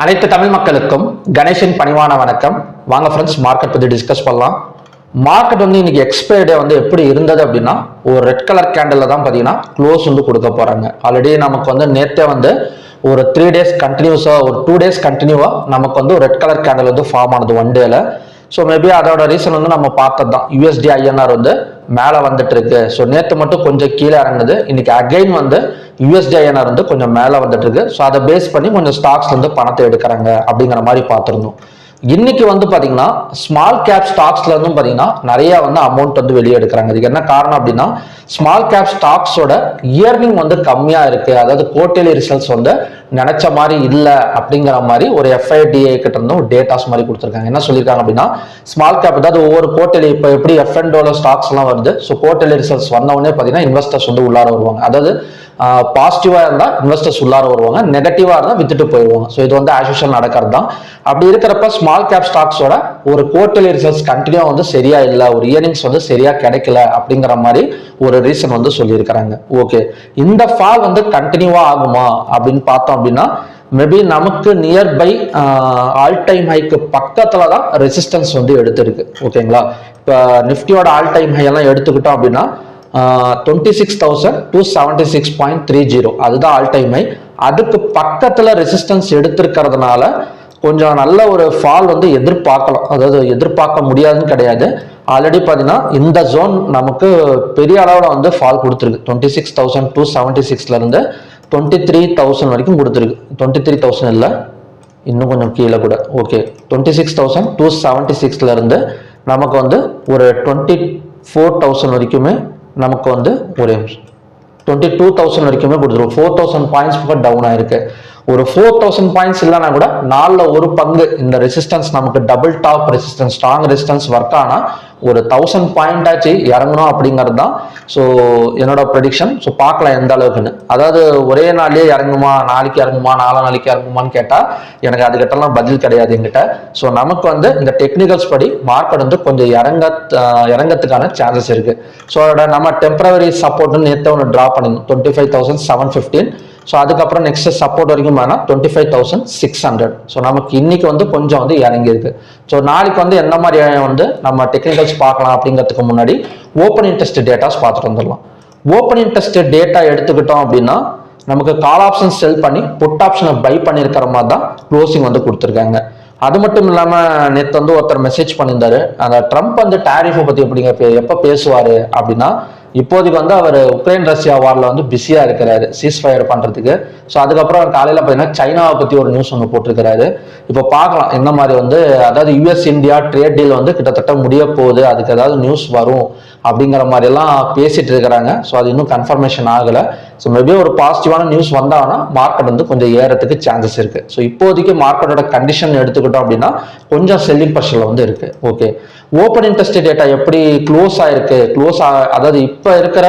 அனைத்து தமிழ் மக்களுக்கும் கணேஷின் பணிவான வணக்கம். வாங்க ஃப்ரெண்ட்ஸ் மார்க்கெட் பற்றி டிஸ்கஸ் பண்ணலாம். மார்க்கெட் வந்து இன்னைக்கு எக்ஸ்பைரி டே வந்து எப்படி இருந்தது அப்படின்னா ஒரு ரெட் கலர் கேண்டில் தான் பார்த்தீங்கன்னா க்ளோஸ் வந்து கொடுக்க போறாங்க. ஆல்ரெடி நமக்கு வந்து நேற்றே வந்து ஒரு த்ரீ டேஸ் கண்டினியூஸாக ஒரு டூ டேஸ் கண்டினியூவாக நமக்கு வந்து ரெட் கலர் கேண்டில் வந்து ஃபார்ம் ஆனது ஒன் டேல ஸோ மேபி அதோட ரீசன் வந்து நம்ம பார்த்தது தான் யூஎஸ்டி ஐஎன்ஆர் வந்து மேலே வந்துட்டு இருக்கு. ஸோ நேற்று மட்டும் கொஞ்சம் கீழே இறங்குது. இன்னைக்கு அகைன் வந்து யூஎஸ்டிஐஎன்ஆர் வந்து கொஞ்சம் மேலே வந்துட்டு இருக்கு. ஸோ அதை பேஸ் பண்ணி கொஞ்சம் ஸ்டாக்ஸ் வந்து பணத்தை எடுக்கிறாங்க அப்படிங்கிற மாதிரி பார்த்துருந்தோம். இன்னைக்கு வந்து பாத்தீங்கன்னா ஸ்மால் கேப் ஸ்டாக்ஸ்ல இருந்தும் பாத்தீங்கன்னா நிறைய வந்து அமௌண்ட் வந்து வெளியே எடுக்கிறாங்க. இதுக்கு என்ன காரணம் அப்படின்னா ஸ்மால் கேப் ஸ்டாக்ஸோட இயர்னிங் வந்து கம்மியா இருக்கு. அதாவது குவார்டர்லி ரிசல்ட்ஸ் வந்து நினைச்ச மாதிரி இல்லை அப்படிங்கிற மாதிரி ஒரு எஃப்ஐடிஏ கிட்ட இருந்தும் டேட்டாஸ் மாதிரி கொடுத்துருக்காங்க. என்ன சொல்லியிருக்காங்க அப்படின்னா ஸ்மால் கேப் அதாவது ஒவ்வொரு கோட்டலி இப்போ எப்படி எஃப்என்டோல ஸ்டாக்ஸ் எல்லாம் வருது ஸோ கோட்டலி ரிசல்ட்ஸ் வந்த உடனே பார்த்தீங்கன்னா இன்வெஸ்டர்ஸ் வந்து உள்ளார வருவாங்க. அதாவது பாசிட்டிவாக இருந்தால் இன்வெஸ்டர்ஸ் உள்ளார வருவாங்க நெகட்டிவாக இருந்தால் வித்துட்டு போயிடுவாங்க. ஸோ இது வந்து ஆஷுஷல் நடக்கிறது தான். அப்படி இருக்கிறப்ப ஸ்மால் கேப் ஸ்டாக்ஸோட ஒரு குவார்டர்லி ரிசல்ட்ஸ் கண்டினியூ வந்து சரியா இல்லை ஒரு இயர்னிங்ஸ் வந்து சரியா கிடைக்கல அப்படிங்கிற மாதிரி ஒரு ரீசன் வந்து சொல்லியிருக்கிறாங்க. ஓகே இந்த ஃபால் வந்து கண்டினியூவா ஆகுமா அப்படின்னு பார்த்தோம் அப்படின்னா மேபி நமக்கு நியர்பை ஆல் டைம் ஹைக்கு பக்கத்துல தான் ரெசிஸ்டன்ஸ் வந்து எடுத்திருக்கு. ஓகேங்களா இப்போ நிஃப்டியோட ஆல் டைம் ஹை எல்லாம் எடுத்துக்கிட்டோம் அப்படின்னா twenty six thousand two seventy six point three zero அதுதான் ஆல் டைம் ஹை அதுக்கு பக்கத்துல ரெசிஸ்டன்ஸ் எடுத்திருக்கிறதுனால கொஞ்சம் நல்ல ஒரு ஃபால் வந்து எதிர்பார்க்கலாம். அதாவது எதிர்பார்க்க முடியாதுன்னு கிடையாது. ஆல்ரெடி பார்த்தீங்கன்னா இந்த ஜோன் நமக்கு பெரிய அளவில் வந்து ஃபால் கொடுத்துருக்கு. Twenty six thousand two seventy சிக்ஸ்லேருந்து twenty three thousand வரைக்கும் கொடுத்துருக்கு. டுவெண்ட்டி த்ரீ தௌசண்ட் இல்லை இன்னும் கொஞ்சம் கீழே கூட. Okay twenty six thousand two seventy சிக்ஸ்லேருந்து நமக்கு வந்து ஒரு டுவெண்ட்டி ஃபோர் தௌசண்ட் வரைக்குமே நமக்கு வந்து ஒரு டுவெண்ட்டி டூ தௌசண்ட் வரைக்குமே கொடுத்துருவோம் ஃபோர் தௌசண்ட் பாயிண்ட்ஸ் பக்கம் டவுன் ஆயிருக்கு. ஒரு ஃபோர் தௌசண்ட் பாயிண்ட்ஸ் இல்லைனா கூட நாலில் ஒரு பங்கு இந்த ரெசிஸ்டன்ஸ் நமக்கு double top resistance strong resistance work ஆனால் ஒரு தௌசண்ட் பாயிண்ட் ஆச்சு இறங்கணும் அப்படிங்கிறது தான். ஸோ என்னோட ப்ரெடிக்ஷன் ஸோ பார்க்கலாம் எந்த அளவுக்குன்னு. அதாவது ஒரே நாள்லயே இறங்குமா நாளைக்கு இறங்குமா நாலா நாளைக்கு இறங்குமான்னு கேட்டால் எனக்கு அதுக்கிட்டலாம் பதில் கிடையாது எங்கிட்ட ஸோ நமக்கு வந்து இந்த டெக்னிக்கல்ஸ் படி மார்க்கெட் வந்து கொஞ்சம் இறங்க இறங்கத்துக்கான சான்சஸ் இருக்கு. ஸோ அதோட நம்ம டெம்பரவரி சப்போர்ட்னு நேற்று ஒன்று ட்ரா பண்ணிருந்தோம் twenty five thousand seven fifteen so அதுக்கப்புறம் நெக்ஸ்ட் சப்போர்ட் வரைக்கும் வேணா twenty five thousand six hundred so நமக்கு இன்னைக்கு வந்து கொஞ்சம் வந்து இறங்கியிருக்கு ஸோ நாளைக்கு வந்து எந்த மாதிரி வந்து நம்ம டெக்னிக்கல்ஸ் பார்க்கலாம் அப்படிங்கிறதுக்கு முன்னாடி ஓப்பன் இன்ட்ரெஸ்ட் டேட்டாஸ் பார்த்துட்டு வந்துடலாம். ஓப்பன் இன்ட்ரெஸ்ட் டேட்டா எடுத்துக்கிட்டோம் அப்படின்னா நமக்கு கால் ஆப்ஷன் செல் பண்ணி புட் ஆப்ஷனை பை பண்ணியிருக்கிற மாதிரி தான் க்ளோசிங் வந்து கொடுத்துருக்காங்க. அது மட்டும் இல்லாமல் நேற்று வந்து ஒருத்தர் மெசேஜ் பண்ணியிருந்தாரு. அந்த ட்ரம்ப் வந்து டேரிஃபை பற்றி எப்படிங்க பே- எப்போ பேசுவார் அப்படின்னா இப்போதைக்கு வந்து அவர் உக்ரைன் ரஷ்யா வாரில் வந்து பிஸியாக இருக்கிறாரு சீஸ் ஃபயர் பண்ணுறதுக்கு ஸோ அதுக்கப்புறம் காலையில் பார்த்தீங்கன்னா சைனாவை பற்றி ஒரு நியூஸ் ஒன்று போட்டிருக்கிறாரு. இப்போ பார்க்கலாம் என்ன மாதிரி வந்து அதாவது யூஎஸ் இந்தியா ட்ரேட் டீல் வந்து கிட்டத்தட்ட முடிய போகுது அதுக்கு ஏதாவது நியூஸ் வரும் அப்படிங்கிற மாதிரி எல்லாம் பேசிட்டு இருக்கிறாங்க. ஸோ அது இன்னும் கன்ஃபர்மேஷன் ஆகலை. ஸோ மேபி ஒரு பாசிட்டிவான நியூஸ் வந்தாங்கன்னா மார்க்கெட் வந்து கொஞ்சம் ஏறத்துக்கு சான்சஸ் இருக்கு. ஸோ இப்போதைக்கு மார்க்கெட்டோட கண்டிஷன் எடுத்துக்கிட்டோம் அப்படின்னா கொஞ்சம் செல்லிங் ப்ரெஷர்ல வந்து இருக்கு. ஓகே ஓப்பன் இன்ட்ரெஸ்ட் டேட்டா எப்படி க்ளோஸ் ஆயிருக்கு? க்ளோஸ் அதாவது இப்போ இருக்கிற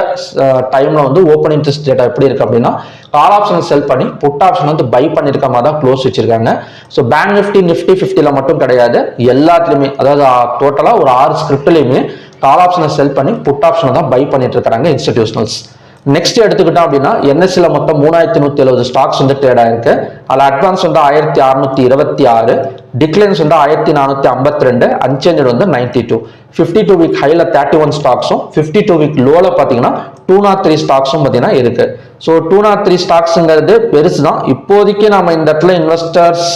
டைமில் வந்து ஓப்பன் இன்ட்ரெஸ்ட் டேட்டா எப்படி இருக்குது அப்படின்னா கால் ஆப்ஷன் செல் பண்ணி புட் ஆப்ஷன் வந்து பை பண்ணியிருக்க மாதிரி தான் க்ளோஸ் வச்சிருக்காங்க. ஸோ பேங்க் நிஃப்டி நிஃப்டி ஃபிஃப்டியில் மட்டும் கிடையாது. எல்லாத்துலேயுமே அதாவது டோட்டலாக ஒரு ஆறு ஸ்கிரிப்ட்லேயுமே கால் ஆப்ஷனை செல் பண்ணி புட் ஆப்ஷனை தான் பை பண்ணிட்டு இருக்கிறாங்க இன்ஸ்டிடியூஷனல்ஸ் நெக்ஸ்ட் எடுத்துக்கிட்டோம் அப்படின்னா என்எஸ்சியில் மொத்தம் மூணாயிரத்தி நூற்றி எழுபது ஸ்டாக்ஸ் வந்து ட்ரேட் ஆயிருக்கு. அதில் அட்வான்ஸ் வந்து ஆயிரத்தி அறுநூத்தி இருபத்தி ஆறு. டிக்ளைன்ஸ் வந்து ஆயிரத்தி நானூற்றி ஐம்பத்தி ரெண்டு அன்சேஞ்சட் வந்து ninety two fifty two week ஹையில் தேர்ட்டி ஒன் ஸ்டாக்ஸும் ஃபிஃப்டி டூ வீக் லோவில் பார்த்தீங்கன்னா டூ நாட் த்ரீ ஸ்டாக்ஸும் பார்த்தீங்கன்னா இருக்குது ஸோ டூ நாட் த்ரீ ஸ்டாக்ஸுங்கிறது பெருசு தான் இப்போதைக்கு நம்ம இந்த இடத்துல இன்வெஸ்டர்ஸ்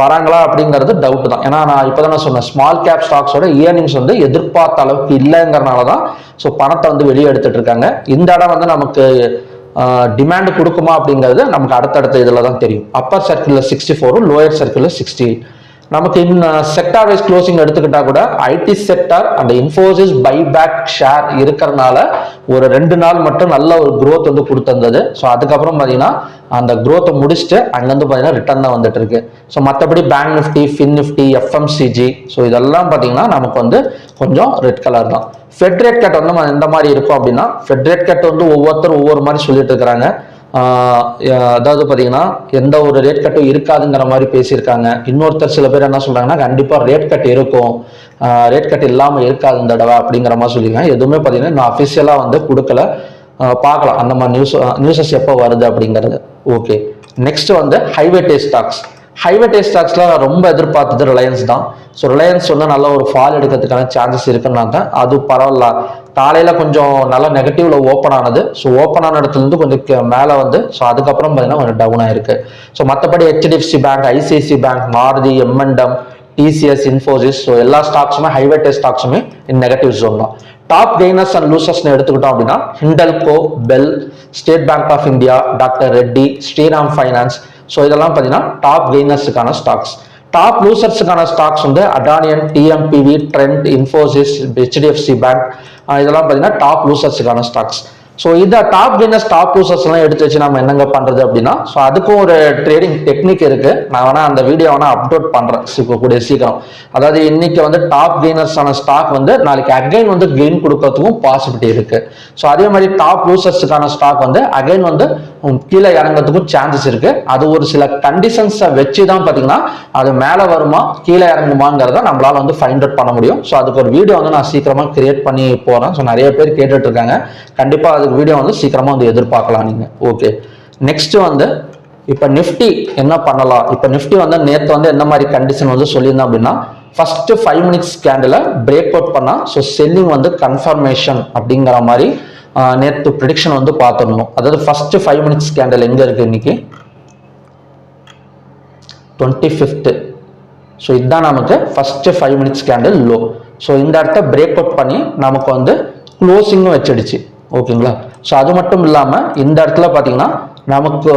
வராங்களா அப்படிங்கிறது டவுட் தான். ஏன்னா நான் இப்போ நான் சொன்னேன் ஸ்மால் கேப் ஸ்டாக்ஸோட இயர்னிங்ஸ் வந்து எதிர்பார்த்த அளவுக்கு இல்லைங்கிறனால தான் ஸோ பணத்தை வந்து வெளியே எடுத்துட்டு இருக்காங்க. இந்த இடம் வந்து நமக்கு டிமாண்ட் கொடுக்குமா அப்படிங்கிறது நமக்கு அடுத்தடுத்த இதில் தான் தெரியும் அப்பர் சர்க்கிளில் சிக்ஸ்டி ஃபோரும் லோயர் சர்க்கிளில் சிக்ஸ்டி நமக்கு இன்னும் செக்டார் வைஸ் க்ளோசிங் எடுத்துக்கிட்டா கூட ஐடி செக்டார் அந்த இன்ஃபோசிஸ் பைபேக் ஷேர் இருக்கிறனால ஒரு ரெண்டு நாள் மட்டும் நல்ல ஒரு க்ரோத் வந்து கொடுத்துருந்தது. ஸோ அதுக்கப்புறம் பார்த்தீங்கன்னா அந்த க்ரோத்தை முடிச்சுட்டு அங்கேருந்து பார்த்தீங்கன்னா ரிட்டர்ன் தான் வந்துட்டு இருக்கு ஸோ மற்றபடி bank Nifty fin Nifty FMCG so இதெல்லாம் பார்த்தீங்கன்னா நமக்கு வந்து கொஞ்சம் ரெட் கலர் தான். ஃபெட்ரேட் கட் வந்து நம்ம எந்த மாதிரி இருக்கும் அப்படின்னா ஃபெட்ரேட் கட் வந்து ஒவ்வொருத்தரும் ஒவ்வொரு மாதிரி சொல்லிட்டு இருக்கிறாங்க அதாவது பார்த்தீங்கன்னா எந்த ஒரு ரேட் கட்டும் இருக்காதுங்கிற மாதிரி பேசியிருக்காங்க. இன்னொருத்தர் சில பேர் என்ன சொல்கிறாங்கன்னா கண்டிப்பாக ரேட் கட் இருக்கும். ரேட் கட் இல்லாமல் இருக்காது இந்த தடவை அப்படிங்கிற மாதிரி சொல்லியிருக்காங்க. எதுவுமே பார்த்தீங்கன்னா நான் அஃபிஷியலாக வந்து கொடுக்கல. பார்க்கலாம். அந்த மாதிரி நியூஸ் நியூஸஸ் எப்போ வருது அப்படிங்கிறது. ஓகே நெக்ஸ்ட் வந்து ஹைவே டே ஸ்டாக்ஸ் ஹைவே ஸ்டாக்ஸில் ரொம்ப எதிர்பார்த்தது ரிலையன்ஸ் தான். ஸோ ரிலையன்ஸ் வந்து நல்ல ஒரு ஃபால் எடுக்கிறதுக்கான சான்சஸ் இருக்குன்னாங்க. அது பரவாயில்ல. காலையில் கொஞ்சம் நல்ல நெகட்டிவ்ல ஓப்பன் ஆனது. ஸோ ஓப்பன் ஆன இடத்துலேருந்து கொஞ்சம் மேலே வந்து ஸோ அதுக்கப்புறம் பார்த்தீங்கன்னா கொஞ்சம் டவுன் ஆயிருக்கு. ஸோ மற்றபடி HDFC bank ICICI bank Maruti momentum TCS Infosys so எல்லா ஸ்டாக்ஸுமே ஹைவே ஸ்டாக்ஸுமே நெகட்டிவ் ஜோன் தான். டாப் கெய்னர்ஸ் அண்ட் லூசர்ஸ்னு எடுத்துக்கிட்டோம் அப்படின்னா Hindalco BEL State Bank of India doctor Reddy Shriram finance so இதெல்லாம் பார்த்தீங்கன்னா டாப் கெய்னர்ஸுக்கான ஸ்டாக்ஸ் டாப் லூசர்ஸுக்கான ஸ்டாக்ஸ் வந்து அடானியன் TMPV Trent Infosys HDFC bank இதெல்லாம் பார்த்தீங்கன்னா டாப் லூசர்ஸுக்கான ஸ்டாக்ஸ் ஸோ இந்த டாப் கெய்னர்ஸ் டாப் லூசர்ஸ்லாம் எடுத்து வச்சு நம்ம என்னங்க பண்ணுறது அப்படின்னா ஸோ அதுக்கும் ஒரு ட்ரேடிங் டெக்னிக் இருக்குது நான் வேணால் அந்த வீடியோ வேணால் அப்லோட் பண்ணுறேன் இப்போ கூடிய சீக்கிரம். அதாவது இன்னைக்கு வந்து டாப் கெய்னர்ஸான ஸ்டாக் வந்து நாளைக்கு அகைன் வந்து கெயின் கொடுக்கறதுக்கும் பாசிபிலிட்டி இருக்குது ஸோ அதே மாதிரி டாப் லூசர்ஸுக்கான ஸ்டாக் வந்து அகைன் வந்து கீழே இறங்குறதுக்கும் சான்சஸ் இருக்கு. அது ஒரு சில கண்டிஷன்ஸை வச்சு தான் பார்த்தீங்கன்னா அது மேலே வருமா கீழே இறங்குமாங்கிறத நம்மளால வந்து ஃபைண்ட் அவுட் பண்ண முடியும். ஸோ அதுக்கு ஒரு வீடியோ வந்து நான் சீக்கிரமாக கிரியேட் பண்ணி போகிறேன் ஸோ நிறைய பேர் கேட்டுட்டு இருக்காங்க. அதுக்கு வீடியோ வந்து சீக்கிரமா வந்து எதிர்பார்க்கலாம் நீங்க. ஓகே நெக்ஸ்ட் வந்து இப்போ நிஃப்டி என்ன பண்ணலாம்? இப்போ நிஃப்டி வந்து நேற்று வந்து என்ன மாதிரி கண்டிஷன் வந்து சொல்லியிருந்தோம் அப்படின்னா first five minutes candle break out பண்ணால் ஸோ செல்லிங் வந்து கன்ஃபர்மேஷன் அப்படிங்கிற மாதிரி நேற்று ப்ரிடிக்ஷன் வந்து பார்த்துடணும் அதாவது ஃபஸ்ட்டு ஃபைவ் மினிட்ஸ் கேண்டில் எங்கே இருக்குது இன்னைக்கு? டுவெண்ட்டி ஃபிஃப்த்து ஸோ இதுதான் நமக்கு first five minutes candle low so இந்த இடத்த பிரேக் அவுட் பண்ணி நமக்கு வந்து க்ளோசிங்கும் வச்சிடுச்சு. ஓகேங்களா? ஸோ அது மட்டும் இல்லாமல் இந்த இடத்துல பார்த்தீங்கன்னா நமக்கு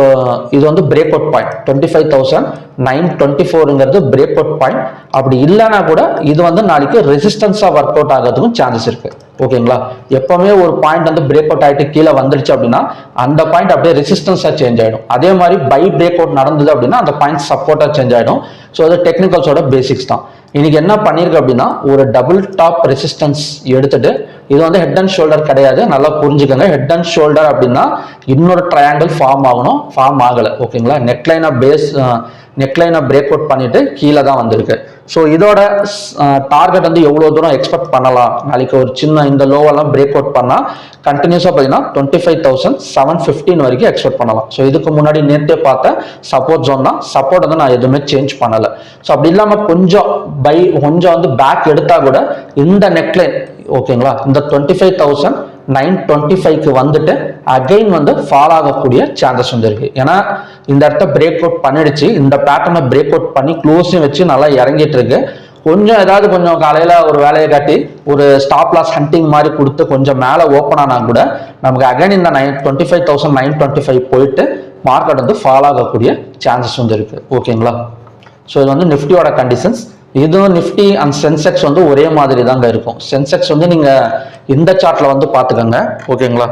இது வந்து break out point twenty five thousand nine twenty ஃபோருங்கிறது break out point அப்படி இல்லைன்னா கூட இது வந்து நாளைக்கு ரெசிஸ்டன்ஸாக ஒர்க் அவுட் ஆகிறதுக்கும் சான்சஸ் இருக்குது ஓகேங்களா? எப்போவுமே ஒரு பாயிண்ட் வந்து பிரேக் அவுட் ஆகிட்டு கீழே வந்துடுச்சு அப்படின்னா அந்த பாயிண்ட் அப்படியே ரெசிஸ்டன்ஸாக சேஞ்ச் ஆகிடும் அதே மாதிரி பை பிரேக் அவுட் நடந்தது அப்படின்னா அந்த பாயிண்ட் சப்போர்ட்டாக சேஞ்ச் ஆகிடும் ஸோ அது டெக்னிக்கல்ஸோட பேசிக்ஸ் தான். இன்னைக்கு என்ன பண்ணியிருக்கு அப்படின்னா ஒரு டபுள் டாப் ரெசிஸ்டன்ஸ் எடுத்துட்டு இது வந்து ஹெட் அண்ட் ஷோல்டர் கிடையாது. நல்லா புரிஞ்சுக்கோங்க. ஹெட் அண்ட் ஷோல்டர் அப்படின்னா இன்னொரு ட்ரையாங்கிள் ஃபார்ம் ஆகணும். ஃபார்ம் ஆகலை. ஓகேங்களா நெக்லைனை பேஸ் நெக்லைனை பிரேக் அவுட் பண்ணிட்டு கீழே தான் வந்திருக்கு. ஸோ இதோட டார்கெட் வந்து எவ்வளோ தூரம் எக்ஸ்பெக்ட் பண்ணலாம்? நாளைக்கு ஒரு சின்ன இந்த லோவெல்லாம் பிரேக் அவுட் பண்ணால் கண்டினியூஸாக பார்த்தீங்கன்னா twenty five thousand seven fifteen வரைக்கும் எக்ஸ்பெக்ட் பண்ணலாம். ஸோ இதுக்கு முன்னாடி நேற்றே பார்த்த சப்போர்ட் ஜோன் தான். சப்போர்ட் வந்து நான் எதுவுமே சேஞ்ச் பண்ணலை. ஸோ அப்படி இல்லாமல் கொஞ்சம் பை கொஞ்சம் வந்து பேக் எடுத்தால் கூட இந்த நெக்லைன் ஓகேங்களா இந்த twenty five thousand nine twenty ஃபைவ்க்கு வந்துட்டு அகைன் வந்து ஃபால் ஆகக்கூடிய சான்சஸ் வந்து இருக்குது ஏன்னா இந்த இடத்த பிரேக் அவுட் பண்ணிடுச்சு. இந்த பேட்டர்னை பிரேக் அவுட் பண்ணி க்ளோஸும் வச்சு நல்லா இறங்கிட்டு இருக்கு கொஞ்சம் ஏதாவது கொஞ்சம் காலையில் ஒரு வேலையை காட்டி ஒரு ஸ்டாப் லாஸ் ஹண்டிங் மாதிரி கொடுத்து கொஞ்சம் மேலே ஓப்பன் ஆனால் கூட நமக்கு அகைன் இந்த nine twenty five thousand nine twenty five போயிட்டு மார்க்கெட் வந்து ஃபாலோ ஆகக்கூடிய சான்சஸ் வந்து இருக்குது ஓகேங்களா ஸோ இது வந்து நிஃப்டியோட கண்டிஷன்ஸ் இதுவும் நிஃப்டி அண்ட் சென்செக்ஸ் வந்து ஒரே மாதிரி தாங்க இருக்கும். சென்செக்ஸ் வந்து நீங்கள் இந்த சார்ட்டில் வந்து பார்த்துக்கோங்க. ஓகேங்களா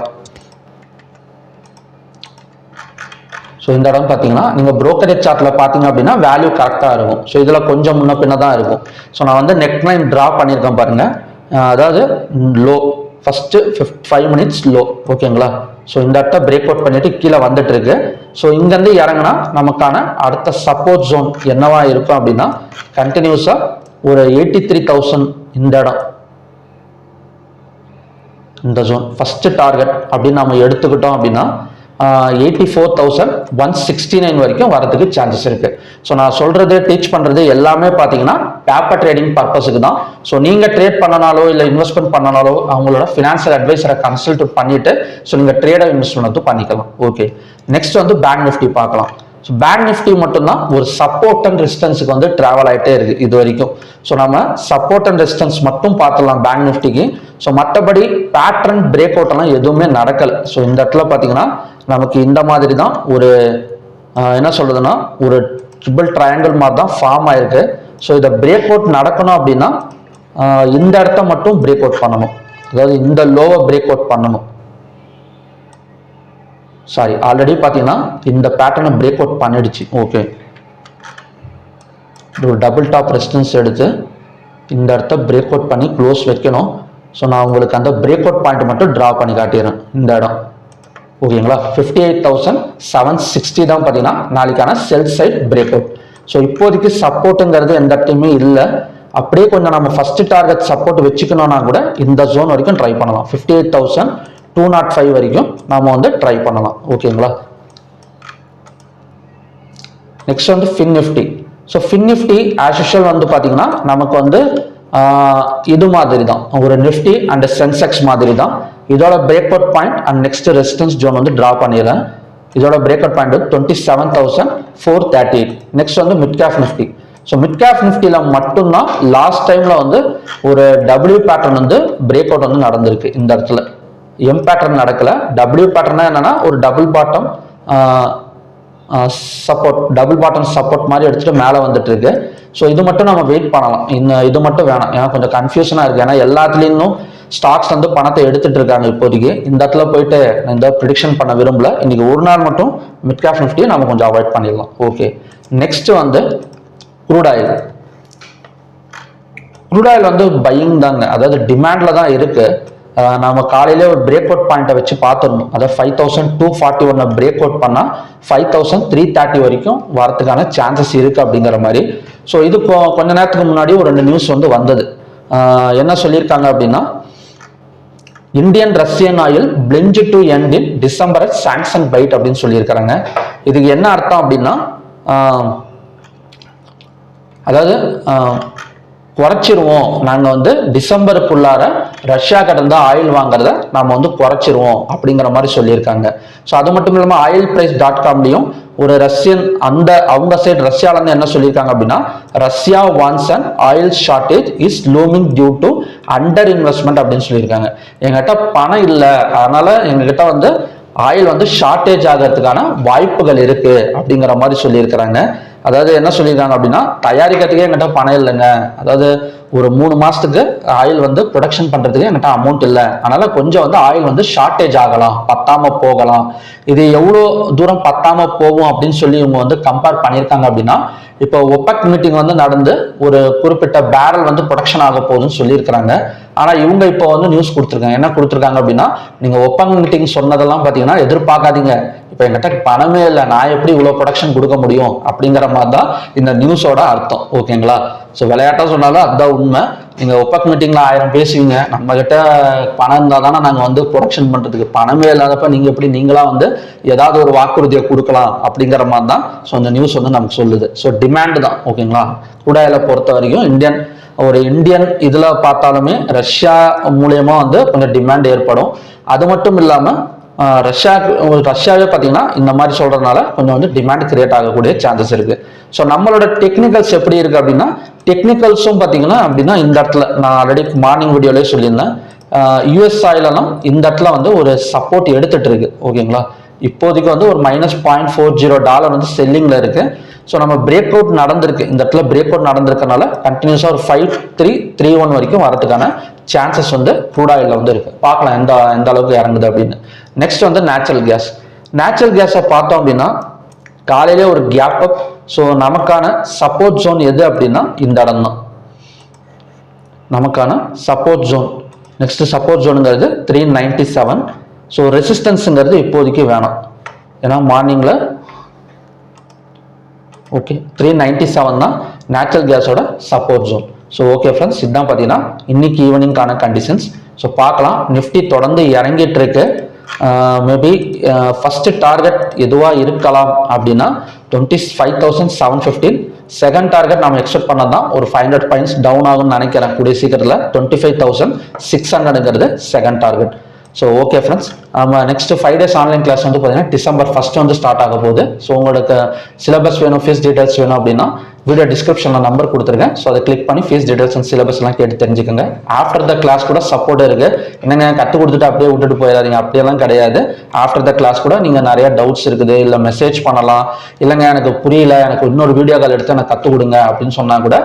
ஸோ இந்த இடம் பார்த்தீங்கன்னா நீங்கள் ப்ரோக்கரேஜ் சார்ட்டில் பார்த்தீங்க அப்படின்னா வேல்யூ கரெக்டாக இருக்கும். ஸோ இதில் கொஞ்சம் முன்ன பின்ன தான் இருக்கும். ஸோ நான் வந்து நெக் லைன் ட்ரா பண்ணியிருக்கேன் பாருங்கள் அதாவது low first five minutes low ஓகேங்களா ஸோ இந்த இடத்த பிரேக் அவுட் பண்ணிட்டு கீழே வந்துட்டு இருக்கு ஸோ இங்கேருந்து இறங்குனா நமக்கான அடுத்த சப்போர்ட் ஜோன் என்னவா இருக்கும் அப்படின்னா கண்டினியூஸாக ஒரு எயிட்டி த்ரீ தௌசண்ட் இந்த இடம். இந்த ஜோன் ஃபஸ்ட்டு டார்கெட் அப்படின்னு நம்ம எடுத்துக்கிட்டோம் அப்படின்னா eighty four thousand one sixty nine வரைக்கும் வரதுக்கு சான்சஸ் இருக்கு. ஸோ நான் சொல்றது டீச் பண்றது எல்லாமே பார்த்தீங்கன்னா பேப்பர் ட்ரேடிங் பர்பஸுக்கு தான். ஸோ நீங்க ட்ரேட் பண்ணனாலோ இல்லை இன்வெஸ்ட்மெண்ட் பண்ணனாலோ அவங்களோட ஃபினான்ஷியல் அட்வைஸரை கன்சல்ட் பண்ணிட்டு ஸோ நீங்க ட்ரேடாக இன்வெஸ்ட்மெண்ட் பண்ணிக்கலாம். ஓகே நெக்ஸ்ட் வந்து பேங்க் நிஃப்டி பார்க்கலாம். ஸோ பேங்க் நிஃப்டி மட்டும்தான் ஒரு சப்போர்ட் அண்ட் ரெசிஸ்டன்ஸுக்கு வந்து ட்ராவல் ஆகிட்டே இருக்குது இது வரைக்கும். ஸோ நம்ம சப்போர்ட் அண்ட் ரெசிஸ்டன்ஸ் மட்டும் பார்த்துடலாம் பேங்க் நிஃப்டிக்கு ஸோ மற்றபடி பேட்டர்ன் பிரேக் அவுட் எல்லாம் எதுவுமே நடக்கலை. ஸோ இந்த இடத்துல பார்த்தீங்கன்னா நமக்கு இந்த மாதிரி தான் ஒரு என்ன சொல்கிறதுன்னா ஒரு ட்ரிபிள் ட்ரையாங்கிள் மாதிரி தான் ஃபார்ம் ஆயிருக்கு. ஸோ இதை பிரேக் அவுட் நடக்கணும் அப்படின்னா இந்த இடத்த மட்டும் பிரேக் அவுட் பண்ணணும். அதாவது இந்த லோவை பிரேக் அவுட் பண்ணணும். சாரி ஆல்ரெடி பார்த்தீங்கன்னா இந்த பேட்டர்னை பிரேக் அவுட் பண்ணிடுச்சு. ஓகே ஒரு டபுள் டாப் ரெசிஸ்டன்ஸ் எடுத்து இந்த இடத்த பிரேக் அவுட் பண்ணி க்ளோஸ் வைக்கணும். ஸோ நான் உங்களுக்கு அந்த பிரேக் அவுட் பாயிண்ட் மட்டும் ட்ரா பண்ணி காட்டிடுறேன். இந்த இடம். ஓகேங்களா fifty eight thousand seven sixty தான் பார்த்தீங்கன்னா நாளைக்கான sell side break out so இப்போதைக்கு சப்போர்ட்டுங்கிறது எந்த இடத்துலையுமே இல்லை. அப்படியே கொஞ்சம் நம்ம ஃபஸ்ட்டு டார்கெட் சப்போர்ட் வச்சுக்கணும்னா கூட இந்த ஜோன் வரைக்கும் ட்ரை பண்ணலாம். Fifty eight thousand two nought five வரைக்கும் நாம் வந்து ட்ரை பண்ணலாம். ஓகேங்களா நெக்ஸ்ட் வந்து fin Nifty so fin Nifty as usual வந்து பார்த்தீங்கன்னா நமக்கு வந்து இது மாதிரி தான் ஒரு நிஃப்டி அண்ட் சென்செக்ஸ் மாதிரி தான் இதோட break out point and next resistance zone வந்து ட்ரா பண்ணிடுறேன். இதோட break out point twenty seven thousand four thirty eight next வந்து mid cap Nifty so mid cap நிஃப்டியில் மட்டும்தான் லாஸ்ட் டைமில் வந்து ஒரு டபிள்யூ பேட்டர்ன் வந்து பிரேக் அவுட் வந்து நடந்திருக்கு இந்த இடத்துல. எம் பேட்டர்ன் நடக்கலை. டபிள்யூ பேட்டர்னா என்னன்னா ஒரு double bottom support double bottom support மாதிரி அடிச்சுட்டு மேலே வந்துட்டு இருக்கு. ஸோ இது மட்டும் நம்ம வெயிட் பண்ணலாம். இந்த இது மட்டும் வேணாம். ஏன்னா கொஞ்சம் கன்ஃபியூஷனாக இருக்குது ஏன்னா எல்லாத்துலேயும் ஸ்டாக்ஸ் வந்து பணத்தை எடுத்துட்டு இருக்காங்க இப்போதைக்கு. இந்த இடத்துல போயிட்டு நான் இந்த ப்ரிடிக்ஷன் பண்ண விரும்பல. இன்னைக்கு ஒரு நாள் மட்டும் மிட் கேப் நிஃப்டியை நம்ம கொஞ்சம் அவாய்ட் பண்ணிடலாம். ஓகே நெக்ஸ்ட் வந்து க்ரூட் ஆயில் க்ரூட் ஆயில் வந்து பையிங் தாங்க. அதாவது டிமாண்டில் தான் இருக்குது நம்ம நாம காலையில ஒரு பிரேக் அவுட் பாயிண்ட்டை வச்சு பார்த்துடணும். அதாவது ஃபைவ் தௌசண்ட் டூ ஃபார்ட்டி ஒன்னை பிரேக் அவுட் பண்ணால் ஃபைவ் தௌசண்ட் த்ரீ தேர்ட்டி வரைக்கும் வரதுக்கான சான்சஸ் இருக்கு அப்படிங்கிற மாதிரி. ஸோ இது இப்போ கொஞ்ச நேரத்துக்கு முன்னாடி ஒரு ரெண்டு நியூஸ் வந்து வந்தது. என்ன சொல்லியிருக்காங்க அப்படின்னா Indian Russian oil binge to end in December sanction bite அப்படின்னு சொல்லியிருக்கிறாங்க. இதுக்கு என்ன அர்த்தம் அப்படின்னா அதாவது குறைச்சிருவோம். நாங்கள் வந்து டிசம்பருக்குள்ளார ரஷ்யா கிட்ட ஆயில் வாங்குறத நாம் வந்து குறைச்சிருவோம் அப்படிங்கிற மாதிரி சொல்லியிருக்காங்க. ஸோ அது மட்டும் இல்லாமல் ஆயில் பிரைஸ் டாட் காம்லையும் ஒரு ரஷ்யன் அந்த அவங்க சைடு ரஷ்யாவிலேருந்து என்ன சொல்லியிருக்காங்க அப்படின்னா Russia warns and oil shortage is looming due to under investment அப்படின்னு சொல்லியிருக்காங்க. எங்ககிட்ட பணம் இல்லை. அதனால எங்ககிட்ட வந்து ஆயில் வந்து ஷார்ட்டேஜ் ஆகிறதுக்கான வாய்ப்புகள் இருக்கு அப்படிங்கிற மாதிரி சொல்லியிருக்கிறாங்க. அதாவது என்ன சொல்லியிருக்காங்க அப்படின்னா தயாரிக்கிறதுக்கே என்கிட்ட பணம் இல்லைங்க. அதாவது ஒரு மூணு மாசத்துக்கு ஆயில் வந்து ப்ரொடக்ஷன் பண்றதுக்கு என்கிட்ட அமௌண்ட் இல்லை. அதனால கொஞ்சம் வந்து ஆயில் வந்து ஷார்ட்டேஜ் ஆகலாம் பத்தாம போகலாம். இது எவ்வளோ தூரம் பத்தாம போகும் அப்படின்னு சொல்லி இவங்க வந்து கம்பேர் பண்ணியிருக்காங்க அப்படின்னா இப்போ ஒப்பக் மீட்டிங் வந்து நடந்து ஒரு குறிப்பிட்ட பேரல் வந்து ப்ரொடக்ஷன் ஆக போகுதுன்னு சொல்லியிருக்கிறாங்க. ஆனால் இவங்க இப்போ வந்து நியூஸ் கொடுத்துருக்காங்க. என்ன கொடுத்துருக்காங்க அப்படின்னா நீங்கள் ஒப்பங் மீட்டிங் சொன்னதெல்லாம் பார்த்தீங்கன்னா எதிர்பார்க்காதீங்க. இப்போ என்கிட்ட பணமே இல்லை. நான் எப்படி இவ்வளோ ப்ரொடக்ஷன் கொடுக்க முடியும் அப்படிங்கிற மாதிரி தான் இந்த நியூஸோட அர்த்தம். ஓகேங்களா ஸோ விளையாட்டாக சொன்னாலும் அதுதான் உண்மை. நீங்கள் ஒப்பக் மீட்டிங்கில் ஆயிரம் பேசுவீங்க. நம்மக்கிட்ட பணம் இருந்தால் தானே நாங்கள் வந்து ப்ரொடக்ஷன் பண்ணுறதுக்கு பணமே இல்லாதப்ப நீங்கள் எப்படி நீங்களாக வந்து ஏதாவது ஒரு வாக்குறுதியை கொடுக்கலாம் அப்படிங்கிற மாதிரி தான். ஸோ இந்த நியூஸ் வந்து நமக்கு சொல்லுது. ஸோ டிமாண்டு தான். ஓகேங்களா குடாயில பொறுத்த வரைக்கும் இந்தியன் ஒரு இந்தியன் இதில் பார்த்தாலுமே ரஷ்யா மூலயமா வந்து கொஞ்சம் டிமாண்ட் ஏற்படும். அது மட்டும் இல்லாமல் ஆஹ், ரஷ்யா ரஷ்யாவே பார்த்தீங்கன்னா இந்த மாதிரி சொல்கிறதுனால கொஞ்சம் வந்து டிமாண்ட் கிரியேட் ஆகக்கூடிய சான்சஸ் இருக்குது ஸோ நம்மளோட டெக்னிக்கல்ஸ் எப்படி இருக்குது அப்படின்னா டெக்னிக்கல்ஸும் பார்த்தீங்கன்னா அப்படின்னா இந்த இடத்துல நான் ஆல்ரெடி மார்னிங் வீடியோலேயே சொல்லியிருந்தேன். யூஎஸ் ஆயிலெல்லாம் இந்த இடத்துல வந்து ஒரு சப்போர்ட் எடுத்துகிட்டு இருக்கு ஓகேங்களா? இப்போதைக்கு வந்து ஒரு minus point four zero dollar வந்து செல்லிங்கில் இருக்குது ஸோ நம்ம பிரேக் அவுட் நடந்திருக்கு. இந்த இடத்துல பிரேக் அவுட் நடந்திருக்கனால கண்டினியூஸாக ஒரு ஃபைவ் த்ரீ த்ரீ ஒன் வரைக்கும் வரதுக்கான சான்சஸ் வந்து க்ரூட் ஆயிலில் வந்து இருக்குது பார்க்கலாம் எந்த எந்த அளவுக்கு இறங்குது அப்படின்னு. நெக்ஸ்ட் வந்து நேச்சுரல் கேஸ் நேச்சுரல் கேஸை பார்த்தோம் அப்படின்னா காலையிலே ஒரு கேப் அப் ஸோ நமக்கான சப்போர்ட் ஜோன் எது அப்படின்னா இந்த இடம் தான். நமக்கான சப்போர்ட் ஜோன் நெக்ஸ்ட் சப்போர்ட் ஜோனுங்கிறது த்ரீ நைன்டி செவன் ஸோ ரெசிஸ்டன்ஸுங்கிறது இப்போதைக்கு வேணாம். ஏன்னா மார்னிங்கில் ஓகே த்ரீ நைன்டி செவன் தான் நேச்சுரல் கேஸோட support zone so okay friends இதுதான் பார்த்தீங்கன்னா இன்னைக்கு ஈவினிங்கான கண்டிஷன்ஸ் ஸோ பார்க்கலாம். நிஃப்டி தொடர்ந்து இறங்கிட்டு இருக்கு மேபி ஃபஸ்ட்டு டார்கெட் எதுவாக இருக்கலாம் அப்படின்னா twenty five thousand seven fifteen second target நம்ம எக்ஸ்பெக்ட் பண்ணதான் ஒரு ஃபைவ் ஹண்ட்ரட் பாயிண்ட்ஸ் டவுன் ஆகும்னு நினைக்கிறேன். கூடிய சீக்கிரத்தில் twenty five thousand six ஹண்ட்ரடுங்கிறது second target so okay friends நம்ம next five days online class வந்து பார்த்தீங்கன்னா டிசம்பர் ஃபர்ஸ்ட் வந்து ஸ்டார்ட் ஆக போகுது. ஸோ உங்களுக்கு சிலபஸ் வேணும் ஃபீஸ் டீடைல்ஸ் வேணும் அப்படின்னா வீடியோ டிஸ்கிரிப்ஷனில் நம்பர் கொடுத்துருக்கேன் ஸோ அதை கிளிக் பண்ணி ஃபீஸ் டீடைல்ஸ் அண்ட் சிலபஸ்லாம் கேட்டு தெரிஞ்சுக்கோங்க. ஆஃப்டர் த கிளாஸ் கூட சப்போர்ட் இருக்குது என்னங்க கற்றுக் கொடுத்துட்டு அப்படியே விட்டுட்டு போயிடாதீங்க. அப்படியெல்லாம் கிடையாது. ஆஃப்டர் த கிளாஸ் கூட நீங்கள் நிறைய டவுட்ஸ் இருக்குது. இல்லை மெசேஜ் பண்ணலாம். இல்லைங்க எனக்கு புரியல. எனக்கு இன்னொரு வீடியோ கால் எடுத்து எனக்கு கற்றுக் கொடுங்க அப்படின்னு சொன்னால் கூட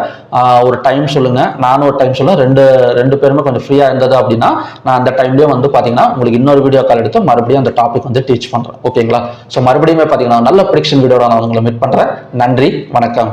ஒரு டைம் சொல்லுங்கள் நானும் ஒரு டைம் சொல்லுங்கள் ரெண்டு ரெண்டு பேருமே கொஞ்சம் ஃப்ரீயாக இருந்தது அப்படின்னா நான் அந்த டைம்லேயே வந்து பார்த்தீங்கன்னா உங்களுக்கு இன்னொரு வீடியோ கால் எடுத்து மறுபடியும் அந்த டாபிக் வந்து டீச் பண்ணுறேன் ஓகேங்களா ஸோ மறுபடியுமே பார்த்தீங்கன்னா நல்ல ப்ரிடிக்ஷன் வீடியோட நான் உங்களை மீட் பண்ணுறேன் நன்றி வணக்கம்.